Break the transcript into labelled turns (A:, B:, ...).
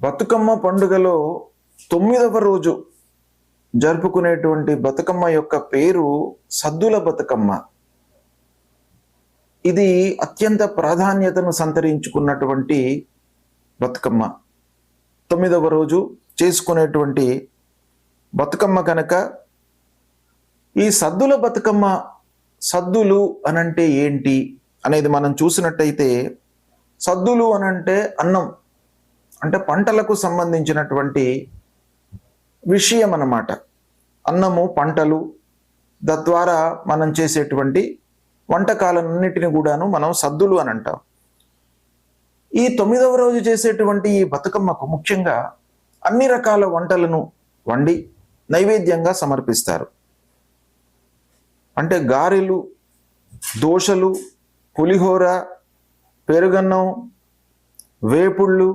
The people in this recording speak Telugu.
A: బతుకమ్మ పండుగలో తొమ్మిదవ రోజు జరుపుకునేటువంటి బతుకమ్మ యొక్క పేరు సద్దుల బతుకమ్మ. ఇది అత్యంత ప్రాధాన్యతను సంతరించుకున్నటువంటి బతుకమ్మ. తొమ్మిదవ రోజు చేసుకునేటువంటి బతుకమ్మ కనుక ఈ సద్దుల బతుకమ్మ సద్దులు అనంటే ఏంటి అనేది మనం చూసినట్టయితే సద్దులు అనంటే అన్నం. అంటే పంటలకు సంబంధించినటువంటి విషయం అన్నమాట. అన్నము పంటలు తద్వారా మనం చేసేటువంటి వంటకాలన్నిటిని కూడాను మనం సద్దులు అని అంటాం. ఈ తొమ్మిదవ రోజు చేసేటువంటి ఈ బతుకమ్మకు ముఖ్యంగా అన్ని రకాల వంటలను వండి నైవేద్యంగా సమర్పిస్తారు. అంటే గారెలు దోశలు పులిహోర పెరుగన్నం వేపుళ్ళు